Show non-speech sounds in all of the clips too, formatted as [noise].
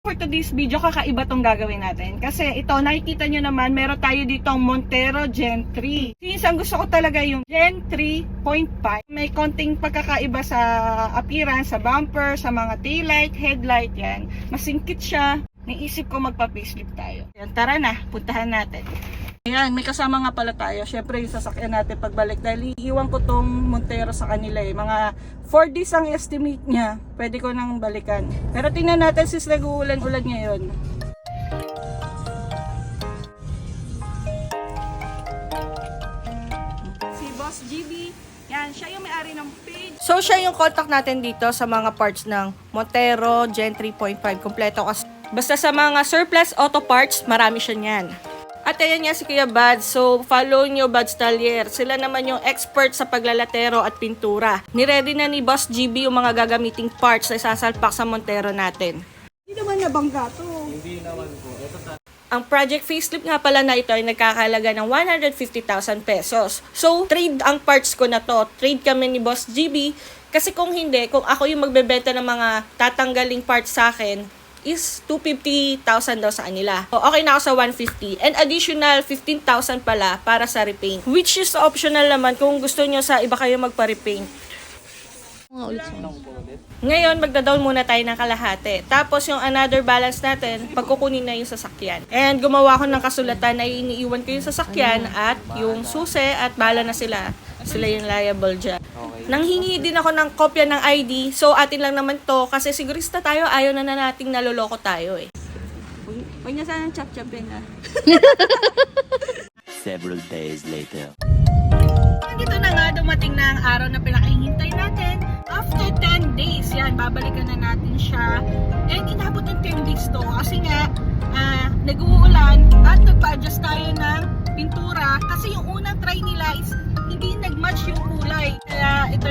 For today's video, kakaiba tong gagawin natin. Kasi ito, nakikita nyo naman, meron tayo ditong Montero Gen 3. Since ang gusto ko talaga yung Gen 3.5, may konting pagkakaiba sa appearance, sa bumper, sa mga taillight, headlight, yan. Masingkit siya. Naisip ko magpa-facelift tayo. Yan, tara na, puntahan natin. Ayan, may kasama nga pala tayo. Siyempre, yung sasakyan natin pagbalik. Dahil iiwan ko tong Montero sa kanila eh. Mga 4 days ang estimate niya. Pwede ko nang balikan. Pero tingnan natin sis nag-uulan-ulan ngayon. Si Boss GB, yan, siya yung may-ari ng page. So, siya yung contact natin dito sa mga parts ng Montero Gen 3.5. Kompleto kasi. Basta sa mga surplus auto parts, marami siya niyan. At ayan nga si Kuya Bad. So, follow nyo Bad's Talier. Sila naman yung expert sa paglalatero at pintura. Niready na ni Boss GB yung mga gagamiting parts na isasalpak sa Montero natin. Hindi naman nabangga to. Ang project facelift nga pala na ito ay nagkakalaga ng 150,000 pesos. So, trade ang parts ko na to. Trade kami ni Boss GB. Kasi kung hindi, kung ako yung magbebenta ng mga tatanggaling parts sa akin, is 250,000 daw sa kanila. So, okay na ako sa 150. And additional 15,000 pala para sa repaint. Which is optional naman kung gusto nyo sa iba kayo magpa-repaint. Ngayon, magda-down muna tayo ng kalahati. Tapos yung another balance natin, pagkukunin na yung sasakyan. And gumawa ko ng kasulatan na iniiwan ko yung sasakyan at yung susi at bala na sila. Sila yung liable dyan. Nanghingi din ako ng kopya ng ID. So, atin lang naman to. Kasi sigurista tayo, ayaw na na nating naloloko tayo eh. Huwag niya sana chap-chapin ah. [laughs] Several days later. Dito na nga, dumating na ang araw na pinakahihintay natin. After 10 days, yan, babalikan na natin siya. And inabot ng 10 days to kasi nga, ah, nag-uulan at nagpa-adjust tayo ng pintura kasi yung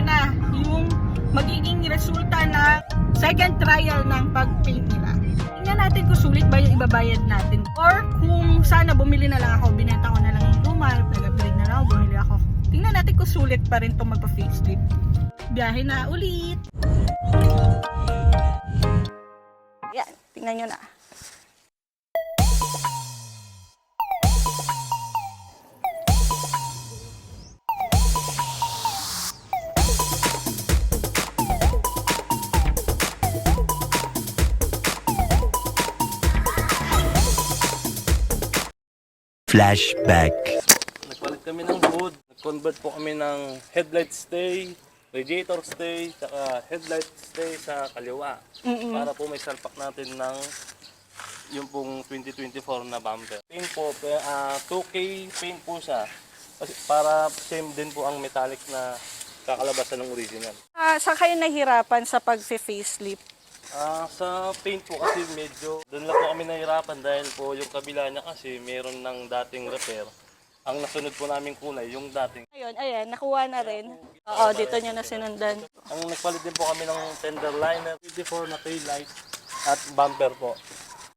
na, yung magiging resulta ng second trial ng pag-paint nila. Tingnan natin kung sulit ba yung ibabayad natin. Or kung sana bumili na lang ako, binenta ko na lang yung luma, nag-upgrade na lang ako, bumili ako. Tingnan natin kung sulit pa rin itong magpa-facelift. Biyahe na ulit! Yan, tingnan nyo na. Flashback. Nagpalit kami ng hood, nag-convert po kami ng headlight stay, radiator stay, tsaka headlight stay sa kaliwa. Para po may salpak natin ng yung pong 2024 na bumper. Paint po, pe- ah, 2K paint po siya. Kasi para same din po ang metallic na kakalabasan ng original. Ah, saan kayo nahirapan sa pag-facelift? Ah, sa paint po kasi medyo doon lang po kami nahirapan dahil po yung kabila niya kasi meron ng dating repair. Ang nasunod po namin kulay, yung dating Ayun, ayan, nakuha na rin. Oo, dito nyo na sinundan. Ang nagpalit din po kami ng tender liner, 24 na tail light at bumper po.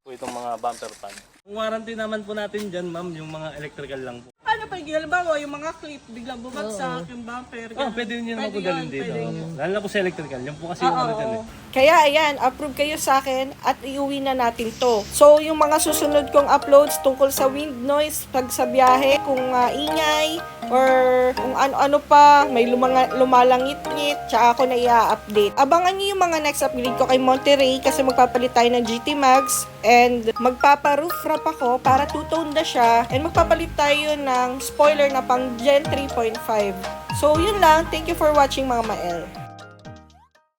Po itong mga bumper pan. Ang warranty naman po natin dyan, ma'am, yung mga electrical lang po. Pag halimbawa yung mga clip biglang bumagsak, yung bumper, Oh, ganun. pwede yun Pwede ako dalhin yun, dito. pwede yun. Lalo na po sa electrical. Yung po kasi yung ano dyan eh. Kaya ayan, approve kayo sa akin at iuwi na natin to. So yung mga susunod kong uploads tungkol sa wind noise pag sa biyahe, kung ah, ingay or kung ano-ano pa, may lumanga, lumalangit-ngit, tsaka ako na i-update. Abangan niyo yung mga next upgrade ko kay Monterey kasi magpapalit tayo ng GT Max and magpapa-roof wrap ako para two-tone na siya and magpapalit tayo ng spoiler na pang Gen 3.5. So yun lang, thank you for watching mga Mael.